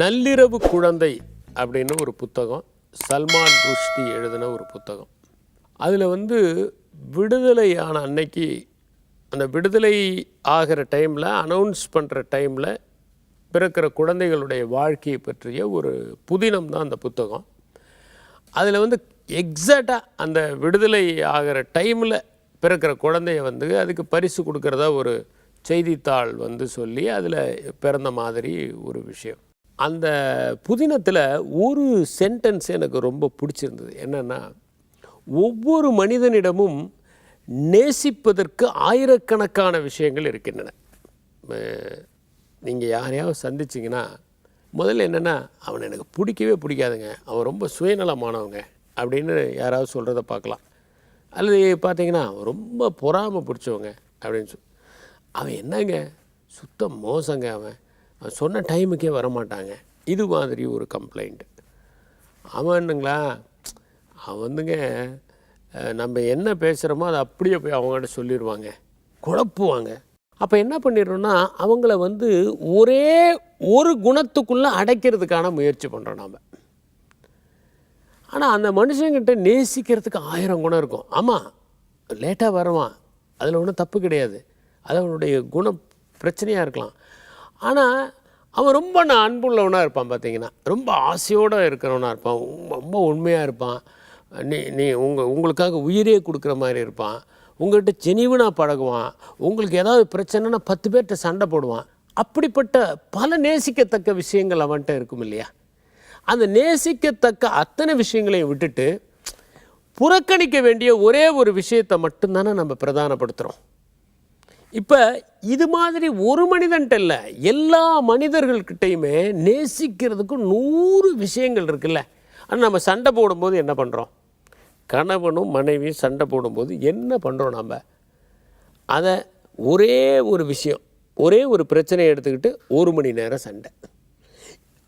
நள்ளிரவு குழந்தை அப்படின்னு ஒரு புத்தகம் சல்மான் ருஷ்டி எழுதின ஒரு புத்தகம். அதில் வந்து விடுதலையான அன்னைக்கு அந்த விடுதலை ஆகிற டைமில் அனௌன்ஸ் பண்ணுற டைமில் பிறக்கிற குழந்தைகளுடைய வாழ்க்கையை பற்றிய ஒரு புதினம் தான் அந்த புத்தகம். அதில் வந்து எக்ஸாக்டாக அந்த விடுதலை ஆகிற டைமில் பிறக்கிற குழந்தைய வந்து அதுக்கு பரிசு கொடுக்குறதா ஒரு செய்தித்தாள் வந்து சொல்லி அதில் பிறந்த மாதிரி ஒரு விஷயம். அந்த புதினத்தில் ஒரு சென்டென்ஸ் எனக்கு ரொம்ப பிடிச்சிருந்தது. என்னென்னா ஒவ்வொரு மனிதனிடமும் நேசிப்பதற்கு ஆயிரக்கணக்கான விஷயங்கள் இருக்கின்றன. நீங்கள் யாரையாவது சந்திச்சிங்கன்னா முதல்ல என்னென்னா அவனை எனக்கு பிடிக்கவே பிடிக்காதுங்க. அவன் ரொம்ப சுயநலமானவங்க. அப்படின்னு யாராவது சொல்கிறத பார்க்கலாம். அல்லது பார்த்தீங்கன்னா ரொம்ப பொறாமை பிடிச்சவங்க. அப்படின்னு சொ அவன் என்னங்க? சுத்தம் மோசங்க அவன். சொன்ன டைமுக்கே வரமாட்டாங்க. இது மாதிரி ஒரு கம்ப்ளைண்ட் அவன் என்னங்களா? அவன் வந்துங்க நம்ம என்ன பேசுகிறோமோ அதை அப்படியே போய் அவங்ககிட்ட சொல்லிடுவாங்க குழப்புவாங்க. அப்போ என்ன பண்ணிடுறோம்னா அவங்கள வந்து ஒரே ஒரு குணத்துக்குள்ளே அடைக்கிறதுக்கான முயற்சி பண்ணுறோம் நாம். ஆனால் அந்த மனுஷங்கிட்ட நேசிக்கிறதுக்கு ஆயிரம் குணம் இருக்கும். ஆமாம் லேட்டாக வருவான். அதில் ஒன்றும் தப்பு கிடையாது. அது அவனுடைய குணம் பிரச்சனையாக இருக்கலாம். ஆனால் அவன் ரொம்ப நான் அன்புள்ளவனாக இருப்பான் பார்த்தீங்கன்னா ரொம்ப ஆசையோடு இருக்கிறவனாக இருப்பான். ரொம்ப உண்மையாக இருப்பான். நீ நீ உங்கள் உங்களுக்காக உயிரே கொடுக்குற மாதிரி இருப்பான். உங்கள்கிட்ட ஜெனிவனாக பழகுவான். உங்களுக்கு ஏதாவது பிரச்சனைனா பத்து பேர்கிட்ட சண்டை போடுவான். அப்படிப்பட்ட பல நேசிக்கத்தக்க விஷயங்கள் அவன்கிட்ட இருக்கும் இல்லையா? அந்த நேசிக்கத்தக்க அத்தனை விஷயங்களையும் விட்டுட்டு புறக்கணிக்க வேண்டிய ஒரே ஒரு விஷயத்தை மட்டும்தானே நம்ம பிரதானப்படுத்துகிறோம் இப்போ இது மாதிரி ஒரு மனிதன்ட்ட இல்லை எல்லா மனிதர்கள்கிட்டையுமே நேசிக்கிறதுக்கு நூறு விஷயங்கள் இருக்குல்ல. ஆனால் நம்ம சண்டை போடும்போது என்ன பண்ணுறோம் கணவனும் மனைவியும் சண்டை போடும்போது என்ன பண்ணுறோம் நம்ம அதை ஒரே ஒரு விஷயம் ஒரே ஒரு பிரச்சனையை எடுத்துக்கிட்டு ஒரு மணி நேரம் சண்டை.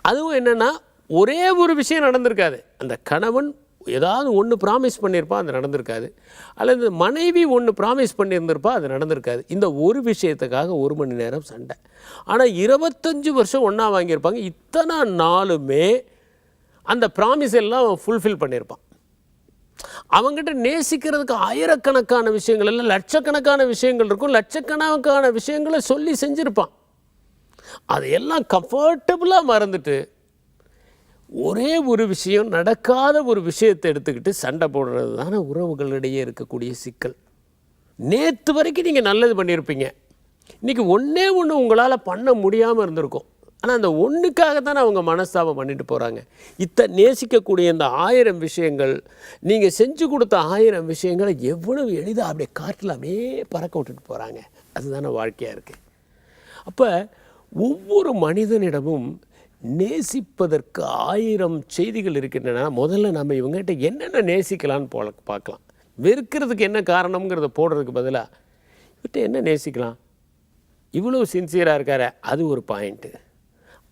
அதுவும் என்னென்னா ஒரே ஒரு விஷயம் நடந்திருக்காது. அந்த கணவன் ஏதாவது ஒன்று ப்ராமிஸ் பண்ணியிருப்பா அது நடந்திருக்காது. அல்லது மனைவி ஒன்று ப்ராமிஸ் பண்ணியிருந்திருப்பா அது நடந்திருக்காது. இந்த ஒரு விஷயத்துக்காக ஒரு மணி நேரம் சண்டை. ஆனால் இருபத்தஞ்சு வருஷம் ஒன்றா வாங்கியிருப்பாங்க. இத்தனை நாளுமே அந்த ப்ராமிஸ் எல்லாம் ஃபுல்ஃபில் பண்ணியிருப்பான். அவங்ககிட்ட நேசிக்கிறதுக்கு ஆயிரக்கணக்கான விஷயங்கள் இல்லை லட்சக்கணக்கான விஷயங்கள் இருக்கும். லட்சக்கணக்கான விஷயங்களை சொல்லி செஞ்சுருப்பான். அதையெல்லாம் கம்ஃபர்டபுளாக மறந்துட்டு ஒரே ஒரு விஷயம் நடக்காத ஒரு விஷயத்தை எடுத்துக்கிட்டு சண்டை போடுறது தானே உறவுகளிடையே இருக்கக்கூடிய சிக்கல். நேற்று வரைக்கும் நீங்கள் நல்லது பண்ணியிருப்பீங்க இன்றைக்கி ஒன்றே ஒன்று உங்களால் பண்ண முடியாமல் இருந்திருக்கும். ஆனால் அந்த ஒன்றுக்காக தானே அவங்க மனஸ்தாபம் பண்ணிட்டு போகிறாங்க இத்த நேசிக்கக்கூடிய இந்த ஆயிரம் விஷயங்கள் நீங்கள் செஞ்சு கொடுத்த ஆயிரம் விஷயங்களை எவ்வளவு எளிதாக அப்படியே காட்டில் அப்படியே பறக்க விட்டுட்டு போகிறாங்க அதுதானே வாழ்க்கையாக இருக்குது அப்போ ஒவ்வொரு மனிதனிடமும் நேசிப்பதற்கு ஆயிரம் செய்திகள் இருக்கின்றன. முதல்ல நம்ம இவங்ககிட்ட என்னென்ன நேசிக்கலாம்னு போல பார்க்கலாம். வெறுக்கிறதுக்கு என்ன காரணம்ங்கிறத போடுறதுக்கு பதிலாக இவர்கிட்ட என்ன நேசிக்கலாம்? இவ்வளோ சின்சியராக இருக்காரு அது ஒரு பாயிண்ட்டு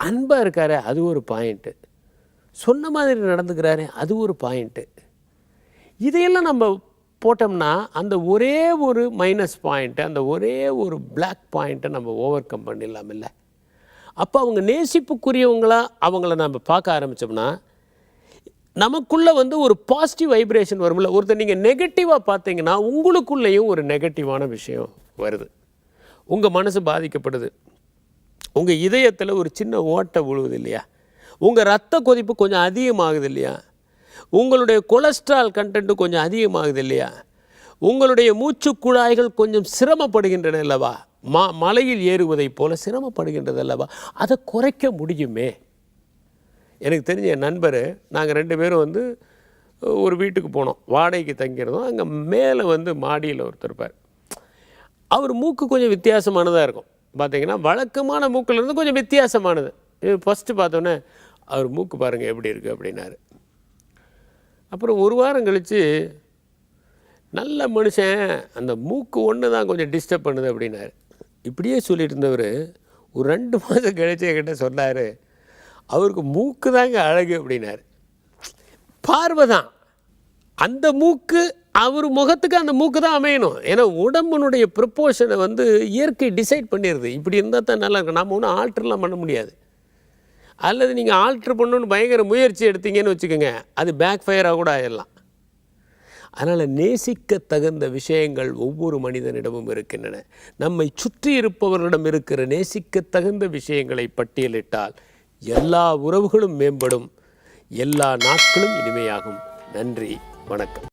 அன்பாக இருக்காரு அது ஒரு பாயிண்ட்டு சொன்ன மாதிரி நடந்துக்கிறாரு அது ஒரு பாயிண்ட்டு இதையெல்லாம் நம்ம போட்டோம்னா அந்த ஒரே ஒரு மைனஸ் பாயிண்ட்டு அந்த ஒரே ஒரு பிளாக் பாயிண்ட்டை நம்ம ஓவர் கம் பண்ணிடலாம் இல்லை அப்போ அவங்க நேசிப்புக்குரியவங்களாக அவங்கள நம்ம பார்க்க ஆரம்பித்தோம்னா நமக்குள்ளே வந்து ஒரு பாசிட்டிவ் வைப்ரேஷன் வரும்ல. ஒருத்தர் நீங்கள் நெகட்டிவாக பார்த்தீங்கன்னா உங்களுக்குள்ளேயும் ஒரு நெகட்டிவான விஷயம் வருது. உங்கள் மனசு பாதிக்கப்படுது. உங்கள் இதயத்தில் ஒரு சின்ன ஓட்டை விழுவுது இல்லையா? உங்கள் ரத்த கொதிப்பு கொஞ்சம் அதிகமாகுது இல்லையா? உங்களுடைய கொலஸ்ட்ரால் கண்டென்ட்டு கொஞ்சம் அதிகமாகுது இல்லையா? உங்களுடைய மூச்சு குழாய்கள் கொஞ்சம் சிரமப்படுகின்றன அல்லவா மா மலையில் ஏறுவதைப் போல சிரமப்படுகின்றது அல்லவா அதை குறைக்க முடியுமே? எனக்கு தெரிஞ்ச என் நண்பர் நாங்கள் ரெண்டு பேரும் வந்து ஒரு வீட்டுக்கு போனோம். வாடகைக்கு தங்கியிருந்தோம். அங்கே மேலே வந்து மாடியில் ஒருத்தர் இருப்பார். அவர் மூக்கு கொஞ்சம் வித்தியாசமானதாக இருக்கும். பார்த்தீங்கன்னா வழக்கமான மூக்கிலேருந்து கொஞ்சம் வித்தியாசமானது. ஃபஸ்ட்டு பார்த்தோன்னே அவர் மூக்கு பாருங்கள் எப்படி இருக்குது அப்படின்னாரு. அப்புறம் ஒரு வாரம் கழித்து நல்ல மனுஷன் அந்த மூக்கு ஒன்று தான் கொஞ்சம் டிஸ்டர்ப் பண்ணுது அப்படின்னாரு. இப்படியே சொல்லிட்டு இருந்தவர் ஒரு ரெண்டு மாதம் கழிச்சு என்கிட்ட சொன்னார் அவருக்கு மூக்கு தாங்க அழகு அப்படின்னார். பார்வை தான். அந்த மூக்கு அவர் முகத்துக்கு அந்த மூக்கு தான் அமையணும். ஏன்னா உடம்புனுடைய ப்ரொப்போர்ஷனை வந்து இயற்கை டிசைட் பண்ணிடுது இப்படி இருந்தால் தான் நல்லா இருக்கும். நம்ம ஒன்றும் ஆல்ட்ரெலாம் பண்ண முடியாது. அல்லது நீங்கள் ஆல்ட்ரு பண்ணணுன்னு பயங்கர முயற்சி எடுத்தீங்கன்னு வச்சுக்கோங்க. அது பேக் ஃபயராக கூட ஆயிடலாம் அதனால் நேசிக்க தகுந்த விஷயங்கள் ஒவ்வொரு மனிதனிடமும் இருக்கின்றன. நம்மை சுற்றி இருப்பவர்களிடம் இருக்கிற நேசிக்க தகுந்த விஷயங்களை பட்டியலிட்டால் எல்லா உறவுகளும் மேம்படும். எல்லா நாட்களும் இனிமையாகும். நன்றி. வணக்கம்.